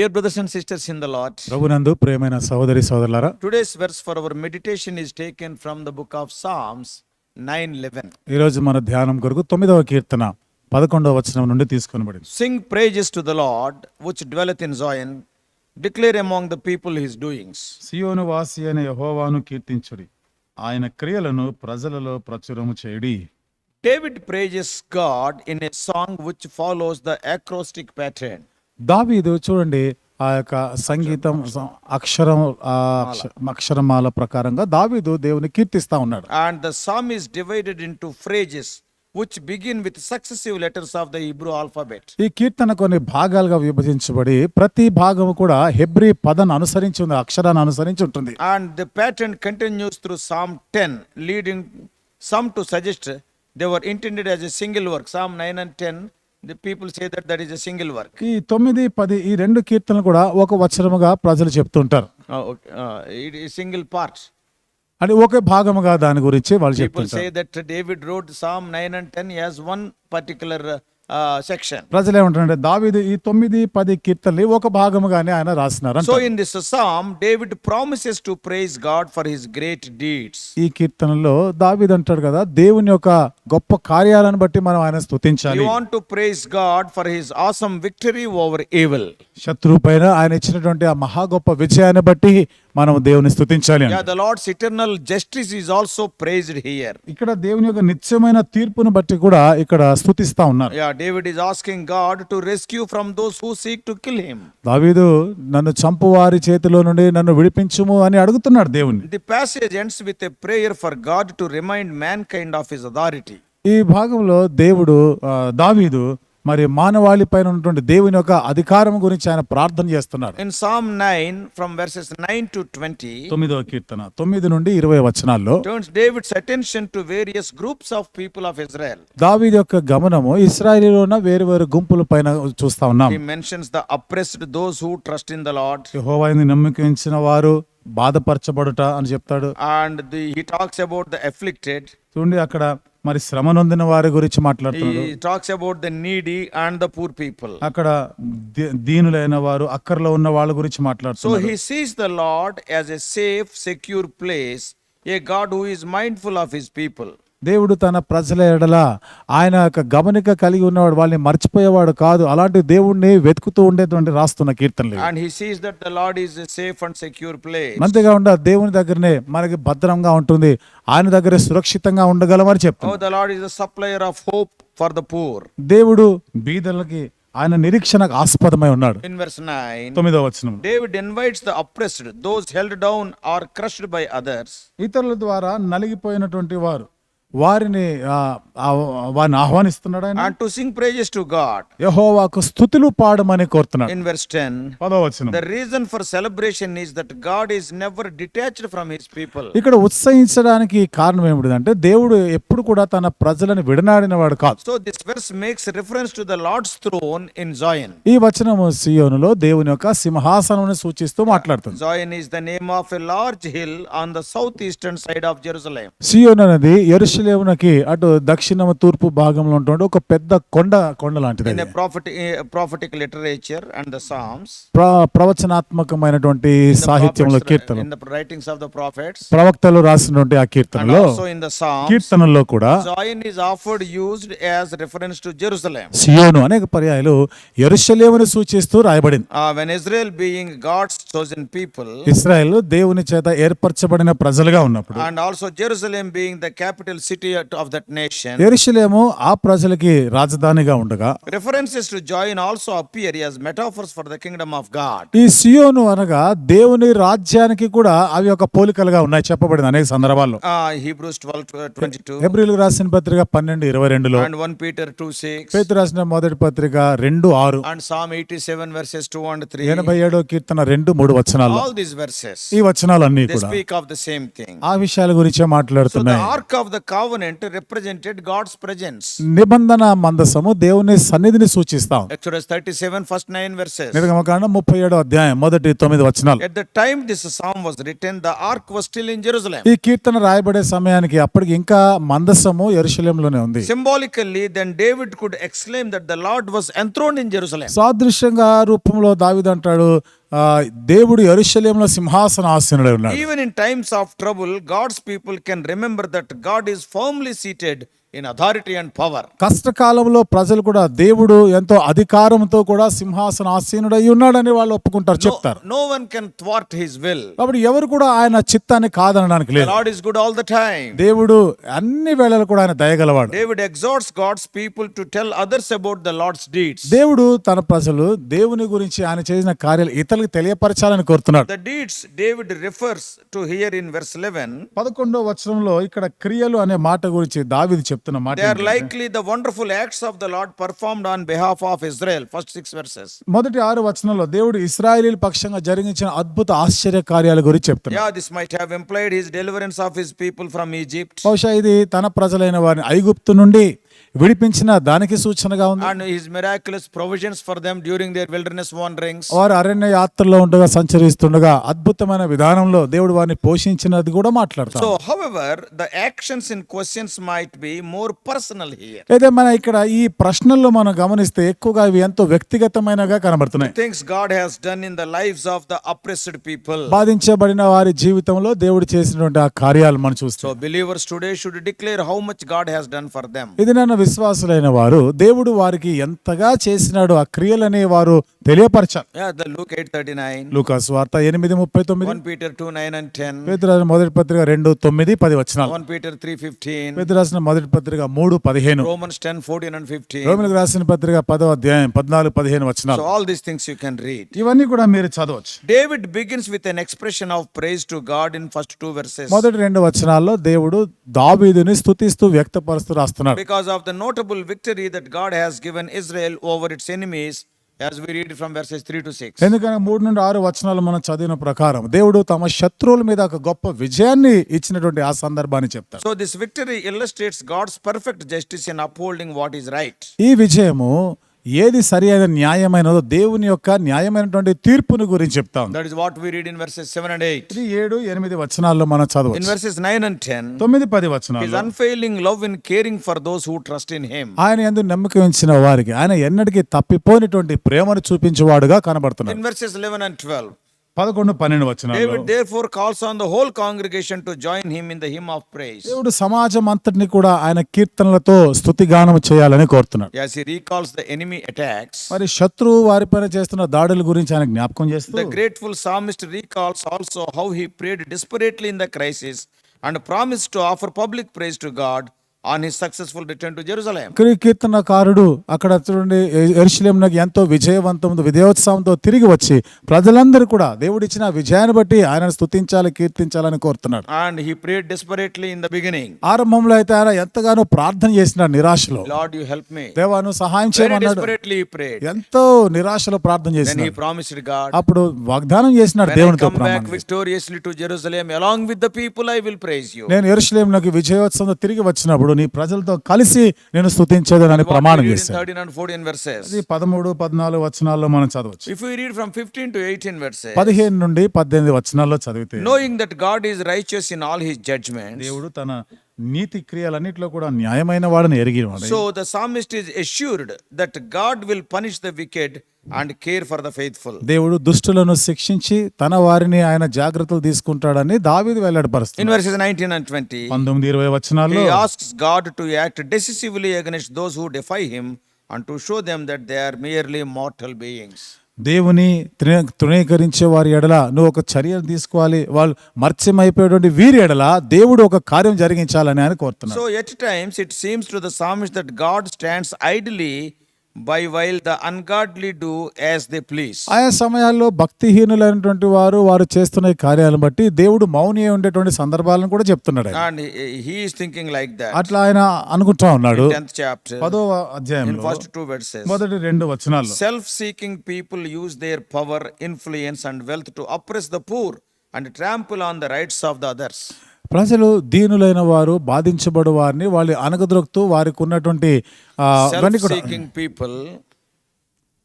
Dear brothers and sisters in the Lord, ప్రభునందు ప్రియమైన సహోదరి సోదరులారా today's verse for our meditation is taken from the book of Psalms 9:11. ఈరోజు మన ధ్యానం కొరకు తొమ్మిదవ కీర్తన పదకొండవ వచనం నుండి తీసుకొనబడింది Sing praises to the Lord, which dwelleth in Zion, declare among the people his doings. సియోను వాసి అనే యహోవాను కీర్తించుడి ఆయన క్రియలను ప్రజలలో ప్రచురము చేయుడి David praises God in a song which follows the acrostic pattern. దావీదు చూడండి ఆ యొక్క సంగీతం అక్షరం అక్షరమాల ప్రకారంగా దావీదు దేవుని కీర్తిస్తా ఉన్నాడు And the psalm is divided into phrases which begin with successive letters of the Hebrew alphabet. ఈ కీర్తన కొన్ని భాగాలుగా విభజించబడి ప్రతి భాగము కూడా హెబ్రి పదను అనుసరించి ఉంది అక్షరాన్ని అనుసరించి ఉంటుంది the pattern continues through Psalm 10, leading some to suggest they were intended as a single work. Psalm 9 and 10, single work ఈ తొమ్మిది పది ఈ రెండు కీర్తనలు కూడా ఒక వచ్చరముగా ప్రజలు చెప్తుంటారు. సింగిల్ పార్ట్స్ అంటే ఒకే భాగముగా దాని గురించి వాళ్ళు చెప్తారు say that David wrote psalm nine ten as one particular section ప్రజలు ఏమంటారంటే దావీదు ఈ తొమ్మిది పది కీర్తనలు ఒక భాగముగానే ఆయన రాసినారు so in this psalm David promises to praise God for his great deeds ఈ కీర్తనలో దావీదు అంటాడు కదా దేవుని యొక్క గొప్ప కార్యాలను బట్టి మనం ఆయన స్తుతించాలి. You to praise God for his awesome victory over evil శత్రు పైన ఆయన ఇచ్చినటువంటి ఆ మహా గొప్ప విజయాన్ని బట్టి మనం దేవుని స్థుతించాలి yeah the Lord's eternal justice is also praised here ఇక్కడ దేవుని యొక్క నిత్యమైన తీర్పును బట్టి కూడా ఇక్కడ స్థుతిస్తా ఉన్నారు. Yeah David is asking God to rescue from those who seek to kill him దావీదు నన్ను చంపు వారి చేతిలో నుండి నన్ను విడిపించుము అని అడుగుతున్నాడు దేవుని. The passage ends with a prayer for God to remind mankind of his authority ఈ భాగంలో దేవుడు దావీదు మరి మానవాళి పైన ఉన్నటువంటి దేవుని యొక్క అధికారం గురించి ఆయన ప్రార్థన చేస్తున్నారు in nine from verses nine to twenty తొమ్మిదవ కీర్తన తొమ్మిది నుండి ఇరవై వచనాల్లో David's attention to various groups of people of Israel దావీద్ యొక్క గమనము ఇస్రాయల్లో వేరు వేరు గుంపుల పైన చూస్తా ఉన్నాం. Mentions the oppressed those who trust in the Lord యెహోవాని నమ్మకించిన వారు బాధపరచబడుట అని చెప్తాడు. And the he about the afflicted చూడండి అక్కడ మరి శ్రమ నొందిన వారి గురించి మాట్లాడుతున్నాడు. అక్కడ దీనులైన వారు అక్కడలో ఉన్న వాళ్ళ గురించి మాట్లాడుతున్నాడు. So safe secure place a God who of his people దేవుడు తన ప్రజల ఎడల ఆయన యొక్క గమనిక కలిగి ఉన్నవాడు వాళ్ళని మర్చిపోయేవాడు కాదు. అలాంటి దేవుణ్ణి వెతుకుతూ ఉండేటువంటి రాస్తున్న కీర్తనలు sees that the Lord is a safe and secure place. అంతేగా ఉండ దేవుని దగ్గరనే మనకి భద్రంగా ఉంటుంది. ఆయన దగ్గరే సురక్షితంగా ఉండగలమని చెప్తాడు the Lord is the supplier of hope for the poor. దేవుడు బీదలకి ఆయన నిరీక్షణకు ఆస్పదమై ఉన్నాడు. In verse 9, తొమ్మిదవ వచనం. David invites the oppressed, those held down or crushed by others, ఇతరుల ద్వారా నలిగిపోయినటువంటి వారు. వారిని వారిని ఆహ్వానిస్తున్నాడు ఆయన? To sing praises to God యెహోవాకు స్తుతులు పాడమని కోరుతున్నాడు. In the reason for celebration is that God is never detached from his people ఇక్కడ ఉత్సహించడానికి కారణం ఏమిటి అంటే దేవుడు ఎప్పుడు కూడా తన ప్రజలను విడనాడిన వాడు కాదు. So this verse makes reference to the Lord's throne in Zion ఈ వచనం సియోనులో దేవుని యొక్క సింహాసనం సూచిస్తూ మాట్లాడుతుంది. Zion is the name of a large hill on the south eastern side of Jerusalem సియోన్ అనేది యరుషలేమునకి అటు దక్షిణం తూర్పు భాగంలో ఉంటుంది ఒక పెద్ద కొండ కొండ లాంటిది ప్రాఫిటిక్ లిటరేచర్ అండ్ ద ప్రవచనాత్మకమైనటువంటి సాహిత్యంలో కీర్తన రైటింగ్ ఆఫ్ ప్రవక్తలు రాసినటువంటి ఆ కీర్తనలో కీర్తనలో కూడా జాయిన్ ఇస్ ఆఫర్డ్ యూజ్డ్ యాజ్ రిఫరెన్స్ జెరూసలేం సియోను అనేక పర్యాయాలు యరుషలేమును సూచిస్తూ రాయబడింది. When Israel being people Israel దేవుని చేత ఏర్పరచబడిన ప్రజలుగా ఉన్నప్పుడు and also Jerusalem being the capital city of that nation, ఎరుషలేము ఆ ప్రజలకి రాజధానిగా ఉండగా references to Zion also appear as metaphors for the kingdom of God. ఈ సియోను అనగా దేవుని రాజ్యానికి కూడా అవి ఒక పోలికలుగా ఉన్నాయి చెప్పబడింది అనేక సందర్భాల్లో Uh, Hebrews 12 22 ఏప్రిల్ రాసిన పత్రిక పన్నెండు ఇరవై రెండులో and 1 Peter 2 6 పేతు రాసిన మొదటి పత్రిక రెండు ఆరు and Psalm 87 verses 2 and 3. ఎనభై ఏడో కీర్తన రెండు మూడు వచనాల్లో All these verses ఈ వచనాలన్నీ they కూడా speak of the same thing. ఆ విషయాల గురించే So the మాట్లాడుతున్నాయి ark of the covenant represented God's presence నిబంధన మందసము దేవుని సన్నిధిని సూచిస్తాం. ఎక్సోడస్ 37 ఫస్ట్ 9 వెర్సెస్ నిర్గమకాండ 37 అధ్యాయం మొదటి 9 వచనాలు. At the time this psalm was written the ark was still in Jerusalem ఈ కీర్తన రాయబడే సమయానికి అప్పటికి ఇంకా మందసము యెరూషలేములోనే ఉంది. Symbolically then David could exclaim that the Lord was enthroned in Jerusalem సాదృశ్యంగా రూపంలో దావీదు అంటాడు దేవుడు ఎరుశలేంలో సింహాసన ఆసీనుడై ఉన్నాడు Even in times of trouble, God's people can remember that God is firmly seated in authority and power. కష్టకాలంలో ప్రజలు కూడా దేవుడు ఎంతో అధికారంతో కూడా సింహాసన ఆసీనుడై ఉన్నాడని వాళ్ళు ఒప్పుకుంటారు చెప్తారు no one can thwart his will. కాబట్టి ఎవరు కూడా ఆయన చిత్తాన్ని కాదనడానికి The లేదు Lord is good all the time. దేవుడు అన్ని వేళలు కూడా ఆయన దయగలవాడు David exhorts God's people to tell others about the Lord's deeds. దేవుడు తన ప్రజలు దేవుని గురించి ఆయన చేసిన కార్యాలు ఇతరులకు తెలియపరచాలని కోరుతున్నాడు The deeds David refers to here in verse 11, పదకొండో వచనంలో ఇక్కడ క్రియలు అనే మాట గురించి దావిది చెప్తున్న మాట likely the wonderful acts of the Lord performed on behalf of Israel first six verses మొదటి ఆరు వచనంలో దేవుడు ఇస్రాయలీల పక్షంగా జరిగించిన అద్భుత ఆశ్చర్య కార్యాల గురించి చెప్తున్నా this might have employed his deliverance of his people from Egypt బహుశా ఇది తన ప్రజలైన వారిని ఐగుప్తు నుండి విడిపించిన దానికి సూచనగా ఉంది. And his miraculous provisions for them during their wilderness wanderings వారు అరణ్య యాత్రలో ఉండగా సంచరిస్తుండగా అద్భుతమైన విధానంలో దేవుడు వారిని పోషించినది కూడా మాట్లాడతారు so however the actions in questions might be more personal here ఏదే మన ఇక్కడ ఈ ప్రశ్నల్లో మనం గమనిస్తే ఎక్కువగా ఇవి ఎంతో వ్యక్తిగతమైనగా కనబడుతున్నాయి. Things God has done in the lives of the oppressed people బాధించబడిన వారి జీవితంలో దేవుడు చేసినటువంటి ఆ కార్యాలు మనం చూస్తాం. So believers today should declare how much God has done for them ఇది విశ్వాసులైన వారు దేవుడు వారికి ఎంతగా చేసినాడు ఆ క్రియలనే వారు తెలియపరచాలి. Luke 8:39, లూకాస్ వార్త ఎనిమిది ముప్పై తొమ్మిది. 1 Peter 2 9 and 10, పేతురాసిన మొదటి పత్రిక రెండు తొమ్మిది పది వచనాలు. 1 Peter 3 15, పేతురాసిన మొదటి పత్రిక మూడు పదిహేను. Romans 10 14 and 15. రోమిలకు రాసిన పత్రిక పదో అధ్యాయం పద్నాలుగు పదిహేను you can read. ఇవన్నీ కూడా మీరు చదవచ్చు. An expression of praise to God in first two verses. మొదటి రెండు వచనాల్లో దేవుడు దావీదుని స్తుతిస్తూ వ్యక్తపరుస్తూ రాస్తున్నాడు. Because of the notable victory that God has given Israel over its enemies, as we read from verses 3 to 6. ఎందుకంటే మూడు నుండి ఆరు వచనాలు మనం చదివిన ప్రకారం దేవుడు తమ శత్రువుల మీద ఒక గొప్ప విజయాన్ని ఇచ్చినటువంటి ఆ సందర్భాన్ని చెప్తారు So, this victory illustrates God's perfect justice in upholding what is right. ఈ విజయము ఏది సరి అయిన న్యాయమైనదో దేవుని యొక్క న్యాయమైనటువంటి తీర్పుని గురించి చెప్తా That is what we read in verses 7 and 8. ఇది ఏడు ఎనిమిది వచనాల్లో మనం In చదవచ్చు verses 9 and 10, తొమ్మిది పది his వచనాలు unfailing love in caring for those who trust in him. ఆయన ఎందు నమ్మకం ఉంచిన వారికి ఆయన ఎన్నటికీ తప్పిపోయినటువంటి ప్రేమను చూపించేవాడుగా కనబడుతున్నాడు In verses 11 and 12, పదకొండు పన్నెండు వచ్చిన four calls on the whole congregation to join him in the hymn of praise దేవుడు సమాజం అంతటిని కూడా ఆయన కీర్తనలతో స్థుతి గానం చేయాలని కోరుతున్నాడు. As he recalls the enemy attacks మరి శత్రు వారి పైన చేస్తున్న దాడుల గురించి ఆయన జ్ఞాపకం చేస్తుంది grateful psalmist recalls also how he prayed desperately in the crisis and promise to offer public praise to God on his successful return to Jerusalem. కీ- కీర్తనకారుడు అక్కడ చూడండి ఎరుశలేంకి ఎంతో విజయవంతంతో విజయోత్సవంతో తిరిగి వచ్చి ప్రజలందరూ కూడా దేవుడిచ్చిన విజయాన్ని బట్టి ఆయనను స్తుతించాలి కీర్తించాలని కోరుతున్నాడు And he prayed desperately in the beginning. ఆరంభంలో అయితే ఆయన ఎంతగానో ప్రార్థన చేసినాడు నిరాశలో Lord, you help me. దేవాను సహాయం చేయమన్నాడు. ఎంతో నిరాశలో ప్రార్థన he చేసినాడు promised God, అప్పుడు వాగ్దానం చేసినాడు దేవునితో చేసి. victoriously to Jerusalem, along with the people, I will praise you. నేను ఎరుశలేంలోకి విజయోత్సవంతో తిరిగి వచ్చినప్పుడు దేవుడు నీ ప్రజలతో కలిసి నేను స్థుతించేదని ప్రమాణం చేశాను పదమూడు పద్నాలుగు వచనాల్లో మనం చదవచ్చు. If you from fifteen to eighteen verse పదిహేను నుండి పద్దెనిమిది వచనాల్లో చదివితే knowing is righteous all his judgment దేవుడు తన నీతి క్రియలన్నిటిలో కూడా న్యాయమైన వాడిని ఎరిగిన so the psalmist is assured that God will punish the wicked and care for the faithful దేవుడు దుష్టులను శిక్షించి తన వారిని ఆయన జాగ్రత్తలు తీసుకుంటాడని దావీది వెళ్ళాడు పరిస్థితి ఇన్ వర్సెస్ 19 అండ్ 20 19 20 వచనాల్లో హి మార్టల్ బీయింగ్స్ దేవుని తృ- తృణీకరించే వారి ఎడల నువ్వు ఒక చర్యను తీసుకోవాలి. వాళ్ళు మర్చ్యమైపోయేటువంటి వీరి ఎడల దేవుడు ఒక కార్యం జరిగించాలని ఆయన కోరుతున్నాడు so at times it seems to the psalmist that God stands idly by while the ungodly do as they please ఆయా సమయాల్లో భక్తిహీనులైనటువంటి వారు వారు చేస్తున్న కార్యాలను బట్టి దేవుడు మౌని ఉండేటువంటి సందర్భాలను కూడా చెప్తున్నాడు and he thinking like that అట్లా ఆయన అనుకుంటా ఉన్నాడు. చాప్టర్ పదవ ఫస్ట్ టు వర్సెస్ మొదటి రెండు వచనాల్లో. Self seeking people use their power influence and wealth to oppress the poor and trample on the rights of the others ప్రజలు దీనులైన వారు బాధించబడు వారిని వాళ్ళు అనగదొరుకుతూ వారికి ఉన్నటువంటి ఆ, ఇవన్నీ కూడా Self-seeking people, the,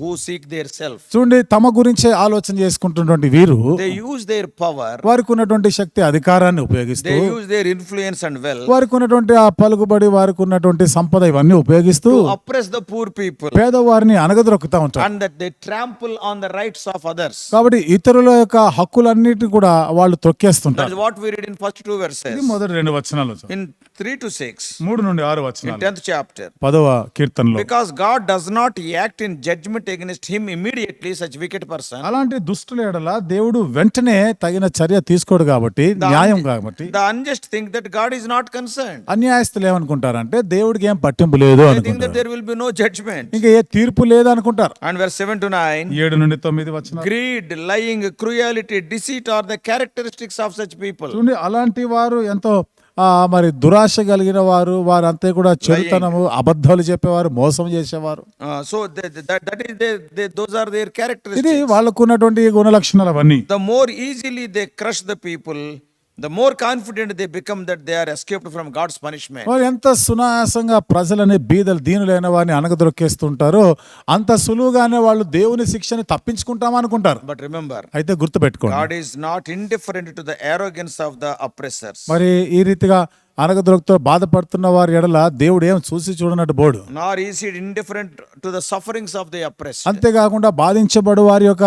who seek their self, చూడండి తమ గురించే ఆలోచన చేసుకుంటున్నటువంటి వీరు they use their power, వారికి ఉన్నటువంటి శక్తి అధికారాన్ని ఉపయోగిస్తూ they use their influence and wealth వారికి ఉన్నటువంటి ఆ పలుకుబడి వారికి ఉన్నటువంటి సంపద ఇవన్నీ ఉపయోగిస్తూ to oppress the poor people పేదవారిని అనగదొరుకుతా ఉంటారు and that they trample on the rights of others. కాబట్టి ఇతరుల యొక్క హక్కులన్నిటిని కూడా వాళ్ళు That తొక్కేస్తుంటారు is what we read in first two ఇది verses. మొదటి రెండు వచనాలు In three to six, మూడు నుండి ఆరు in వచనాలు tenth chapter. పదవ కీర్తనలో Because God does not act in judgment against him immediately such wicked person అలాంటి దుష్టుల ఎడల దేవుడు వెంటనే తగిన చర్య తీసుకోడు కాబట్టి న్యాయం కాబట్టి. The unjust think that God is not concern అన్యాయస్తులు ఏమనుకుంటారు అంటే దేవుడికి ఏం పట్టింపు లేదు there will be no judgment ఇంకా ఏ తీర్పు లేదు అనుకుంటారు. And verse seven to nine ఏడు నుండి తొమ్మిది వచ్చిన greed lying cruelty deceit are the characteristics of such people అలాంటి వారు ఎంతో మరి దురాశ కలిగిన వారు వారు అంతే కూడా చెడుతనము అబద్ధాలు చెప్పేవారు మోసం చేసేవారు. సో దేర్ క్యారెక్టర్ ఇది వాళ్ళకు ఉన్నటువంటి గుణ లక్షణాలు అవన్నీ. The more easily they crush the people the more confident they become that they are escaped from God's punishment. వారు ఎంత సునాయాసంగా ప్రజలని బీదలు దీనులైన వారిని అనగదొక్కేస్తుంటారో అంత సులువుగానే వాళ్ళు దేవుని శిక్షని తప్పించుకుంటాం అనుకుంటారు But remember, అయితే గుర్తుపెట్టుకోండి God is not indifferent to the arrogance of the oppressors. మరి ఈ రీతిగా అనగదొరకతో బాధపడుతున్న వారి ఎడల దేవుడు ఏం చూసి చూడనట్టు బోడు is he indifferent to the sufferings of the oppressed. అంతేకాకుండా బాధించబడు వారి యొక్క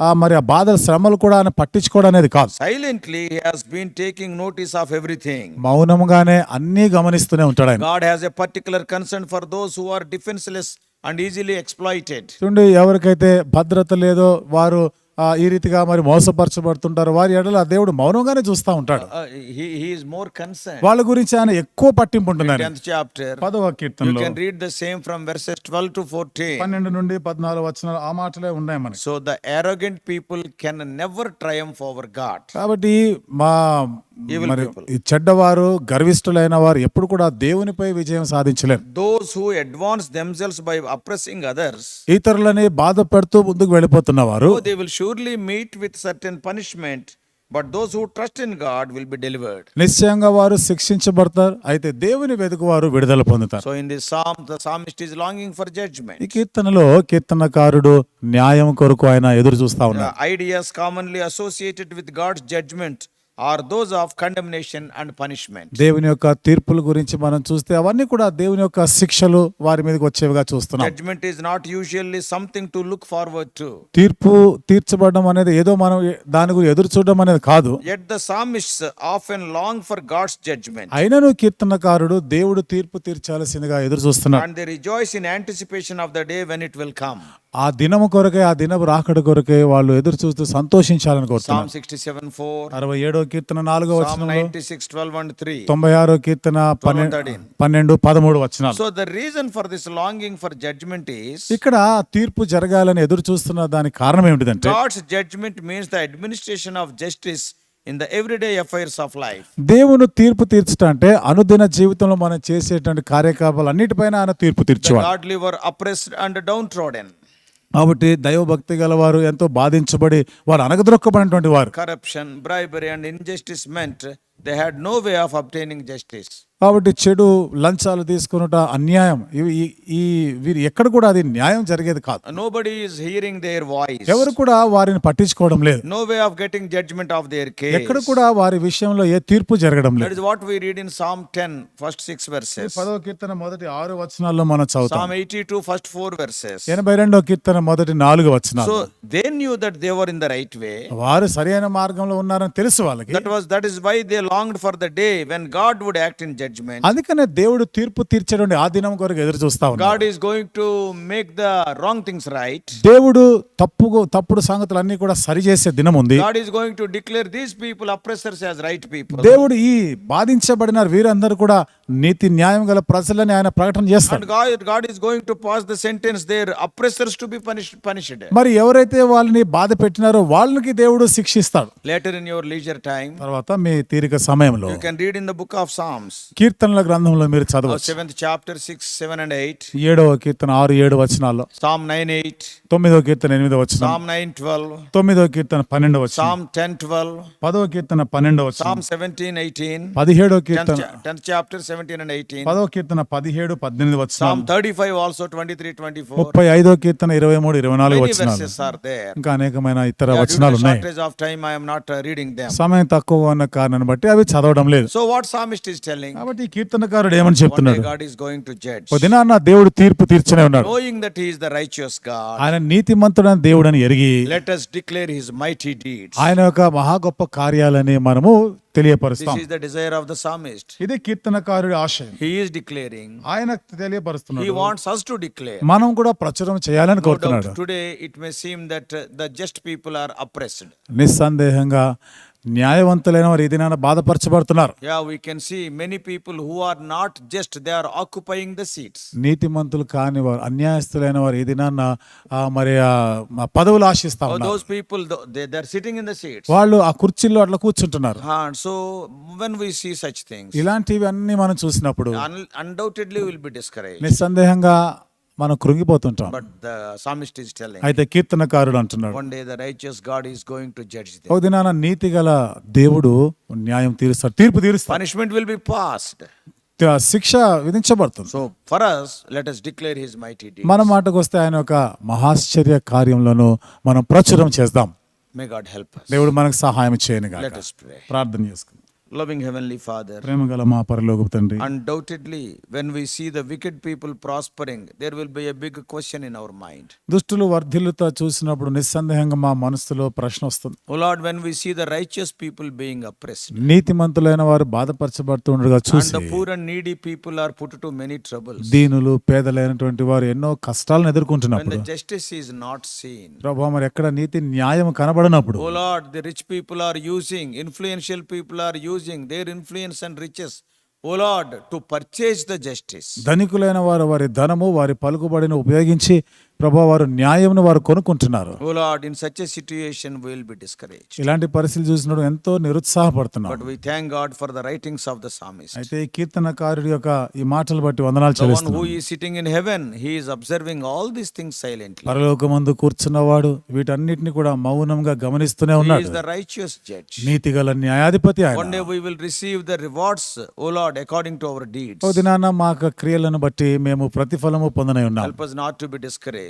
మరి ఆ బాధల శ్రమలు కూడా ఆయన పట్టించుకోవడం అనేది కాదు. Silently has been taking notice of everything మౌనంగానే అన్ని గమనిస్తూనే ఉంటాడు ఆయన. God has particular concern for those who are defenceless and easily exploited చూడండి ఎవరికైతే భద్రత లేదో వారు ఈ రీతిగా మరి మోసపరచబడుతుంటారు. వారి ఎడల దేవుడు మౌనంగానే చూస్తూ ఉంటాడు. మోర్ వాళ్ళ గురించి ఆయన ఎక్కువ పట్టింపు ఉంటుంది పదవ కీర్తనలో read the same from verses 12 to 14 12 నుండి 14 వచనాలు ఆ మాటలే ఉన్నాయి మనకి. So the arrogant people can never triumph over God కాబట్టి మా మరి ఈ చెడ్డవారు గర్విష్ఠులైన వారు ఎప్పుడు కూడా దేవునిపై విజయం సాధించలేరు Those who advance themselves by oppressing others, ఇతరులని బాధ పెడుతూ ముందుకు వెళ్ళిపోతున్న వారు they will surely meet with certain punishment, but those who trust in God will be delivered. నిశ్చయంగా వారు శిక్షించబడతారు అయితే దేవుని వెతుకు వారు విడుదల పొందుతారు So in this psalm, the psalmist is longing for judgment. ఈ కీర్తనలో కీర్తనకారుడు న్యాయం కొరకు ఆయన ఎదురు చూస్తా ఉన్నారు ideas commonly associated with God's judgment are those of condemnation and punishment. దేవుని యొక్క తీర్పుల గురించి మనం చూస్తే అవన్నీ కూడా దేవుని యొక్క శిక్షలు వారి మీదకి వచ్చేవిగా చూస్తున్నాం. Judgment is not usually something to look forward to తీర్పు తీర్చబడడం అనేది ఏదో మనం దాని గురించి ఎదురు చూడడం అనేది కాదు. At the psalmist often long for God's judgment అయినను కీర్తనకారుడు దేవుడు తీర్పు తీర్చాల్సిందిగా ఎదురు చూస్తున్నాడు. And they rejoice in anticipation of the day when it will come ఆ దినము కొరకే ఆ దినపు రాకడ కొరకే వాళ్ళు ఎదురు చూస్తూ సంతోషించాలని కోరుతున్నారు Psalm 67 4, అరవై ఏడో కీర్తన నాలుగో వచనంలో 96 12 and 3. తొంభై ఆరో కీర్తన పన్నెండు 13. పన్నెండు పదమూడు వచనాలు So the reason for this longing for judgment is ఇక్కడ తీర్పు జరగాలని ఎదురు చూస్తున్న దానికి కారణం ఏమిటిదంటే God's judgment means the administration of justice in the everyday affairs of life. దేవుని తీర్పు తీర్చడం అంటే అనుదిన జీవితంలో మనం చేసేటువంటి కార్యకలాపాలు అన్నిటిపైన ఆయన తీర్పు The తీర్చేవాడు godly were oppressed and downtrodden. కాబట్టి దైవభక్తి గల వారు ఎంతో బాధించబడి వారు అనగదొక్కబడినటువంటి వారు. Corruption bribery and injustice meant they had no way of obtaining justice కాబట్టి చెడు లంచాలు తీసుకున్నట అన్యాయం. ఈ వీరు ఎక్కడ కూడా అది న్యాయం జరిగేది కాదు. నో బడి దేర్ వాయిస్ ఎవరు కూడా వారిని పట్టించుకోవడం లేదు. No way of getting judgment of their case ఎక్కడ కూడా వారి విషయంలో ఏ తీర్పు జరగడం లేదు. That is we read in psalm 10 first 6 verses పదవ కీర్తన మొదటి 6 వచనాల్లో మనం చదువుతాం. సామ్ 82 ఫస్ట్ 4 వర్సెస్ 82 వ కీర్తన మొదటి 4 వచనాలు. So they that they were in the right way వారు సరైన మార్గంలో ఉన్నారని తెలుసు వాళ్ళకి. That was that is why they longed for the day when God would act in judgment. అందుకనే దేవుడు తీర్పు తీర్చేటువంటి ఆ దినం కొరకు ఎదురు చూస్తా God is going to make the wrong things right. దేవుడు తప్పు తప్పుడు సంగతులన్నీ కూడా సరిచేసే దినం ఉంది God is going to declare these people oppressors as right people. దేవుడు ఈ బాధించబడిన వీరందరూ కూడా నీతి న్యాయం గల ప్రజలని ఆయన ప్రకటన And చేస్తాడు God, God is going to pass the sentence their oppressors to be punished. punished. మరి ఎవరైతే వాళ్ళని బాధ పెట్టినారో వాళ్ళకి దేవుడు శిక్షిస్తాడు Later in your leisure time, తర్వాత మీ తీరిక సమయంలో you can read in the book of psalms కీర్తనల గ్రంథంలో మీరు చదవచ్చు. సెవెంత్ చాప్టర్ 6 7 అండ్ 8 ఏడవ కీర్తన 6 7 వచనాల్లో. సామ్ 9 8 తొమ్మిదవ కీర్తన 8 వచనం. సామ్ 9 12 తొమ్మిదవ కీర్తన 12 వచనం. సామ్ 10 12 పదవ కీర్తన 12 వచనం. సామ్ 17 18 17వ కీర్తన. 10 చాప్టర్ 17 అండ్ 18 పదవ కీర్తన 17 18 వచనం సామ్ 35 ఆల్సో 23 24 35వ కీర్తన 23 24 వచనాలు. ఇంకా అనేకమైన ఇతర వచనాలు ఉన్నాయి. సమయం తక్కువ ఉన్న కారణాన్ని బట్టి కాబట్టి అవి చదవడం లేదు. So what psalmist is telling కాబట్టి ఈ కీర్తనకారుడు ఏమని చెప్తున్నాడు? God is going to judge పొదిన అన్న దేవుడు తీర్పు తీర్చనే ఉన్నాడు. Knowing that he is the righteous God ఆయన నీతిమంతుడైన దేవుడు ఎరిగి let us declare his mighty deeds ఆయన యొక్క మహా గొప్ప కార్యాలని మనము తెలియపరుస్తాం. This is the desire of the psalmist ఇది కీర్తనకారుడి ఆశయం. హి ఇస్ డిక్లేరింగ్ ఆయన తెలియపరుస్తున్నాడు. He wants us to declare మనం కూడా ప్రచారం చేయాలని కోరుతున్నాడు. Today it may seem that the just people are oppressed నిస్సందేహంగా న్యాయవంతులైన వారు బాధపరచబడుతున్నారు. Yeah we can see many people are not just they are occupying seats నీతిమంతులు కాని వారు అన్యాయస్తులైన వారు ఈ దినాన మరి పదవులు ఆశిస్తారు those people they are sitting in the seats వాళ్ళు ఆ కుర్చీల్లో అట్లా కూర్చుంటున్నారు. So when we such things ఇలాంటివి అన్ని మనం చూసినప్పుడు అన్డౌటెడ్లీ విల్ బి డిస్కరేజ్ నిస్సందేహంగా మనం కృంగిపోతుంటాం. అయితే కీర్తనకారుడు అంటున్నాడు ఒక దినాన నీతి గల దేవుడు న్యాయం తీరుస్తాడు తీర్పు తీరుస్తాడు. పనిష్మెంట్ విల్ బి పాస్డ్ శిక్ష విధించబడుతుంది. So for us let us declare his mighty మన మాటకు వస్తే ఆయన ఒక మహాశ్చర్య కార్యంలోను మనం ప్రచురం చేద్దాం. మే గాడ్ హెల్ప్ దేవుడు మనకు సహాయం చేయను ప్రార్థన చేసుకుందాం. Loving Heavenly Father, ప్రేమ గల మా పరలోక తండ్రి undoubtedly, when we see the wicked people prospering, there will be a big question in our mind. దుష్టులు వర్ధిల్లుతా చూసినప్పుడు నిస్సందేహంగా మా మనసులో ప్రశ్న వస్తుంది Oh Lord, when we see the righteous people being oppressed, నీతిమంతులైన వారు బాధపరచబడుతుండగా and చూసి the poor and needy people are put to many troubles, దీనులు పేదలైనటువంటి వారు ఎన్నో కష్టాలను when ఎదుర్కొంటున్నప్పుడు the justice is not seen, ప్రభా మరి ఎక్కడ నీతి న్యాయం కనబడినప్పుడు Oh Lord, the rich people are using, influential people are using using their influence and riches O Lord to purchase the justice ధనికులైన వారు వారి ధనము వారి పలుకుబడిని ఉపయోగించి ప్రభా వారు న్యాయంను వారు కొనుక్కుంటున్నారు. ఇలాంటి పరిస్థితులు చూసినప్పుడు ఎంతో నిరుత్సాహపడుతున్నారు అయితే కీర్తనకారుడి యొక్క ఈ మాటలు బట్టి వందనాలు చెల్లిస్తున్నారు కూర్చున్నవాడు వీటన్నిటిని కూడా మౌనంగా గమనిస్తూనే ఉన్నాడు. నీతి గల న్యాయాధిపతి receive the rewards O according to our మా క్రియలను బట్టి మేము ప్రతిఫలము పొందనై ఉన్నాం. Help us not to be discourage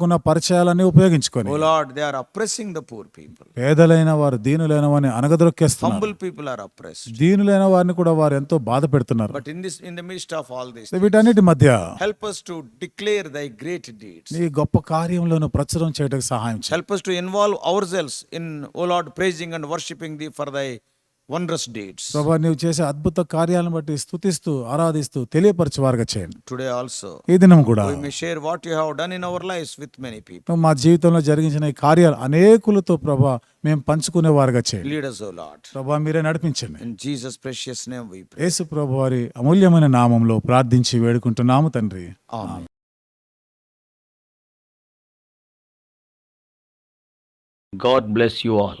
నాకున్న పరిచయాలన్నీ ఉపయోగించుకొని O Lord they are oppressing the poor people పేదలైన వారు దీనులైన వారిని అనగదొక్కేస్తారు హంబుల్ పీపుల్ ఆర్ అప్రెస్ దీనులైన వారిని కూడా వారు ఎంతో బాధ పెడుతున్నారు. But in this in the of all this వీటన్నిటి మధ్య help us to declare thy great deeds నీ గొప్ప కార్యములను ప్రచారం చేయడానికి సహాయం help us to involve ourselves in O Lord praising and worshipping the for thy wondrous deeds. ప్రభా నీవు చేసే అద్భుత కార్యాలను బట్టి స్తుతిస్తూ ఆరాధిస్తూ తెలియపరచువారుగా చేయండి Today also, ఈ దినం కూడా may share what you have done in our lives with many people. నువ్వు మా జీవితంలో జరిగించిన ఈ కార్యాలు అనేకులతో ప్రభా మేము పంచుకునే వారుగా చేయండి Lead us, O Lord. ప్రభా మీరే నడిపించండి In Jesus' precious name we pray. యేసు ప్రభు వారి అమూల్యమైన నామంలో ప్రార్థించి వేడుకుంటున్నాము తండ్రి Amen. God bless you all.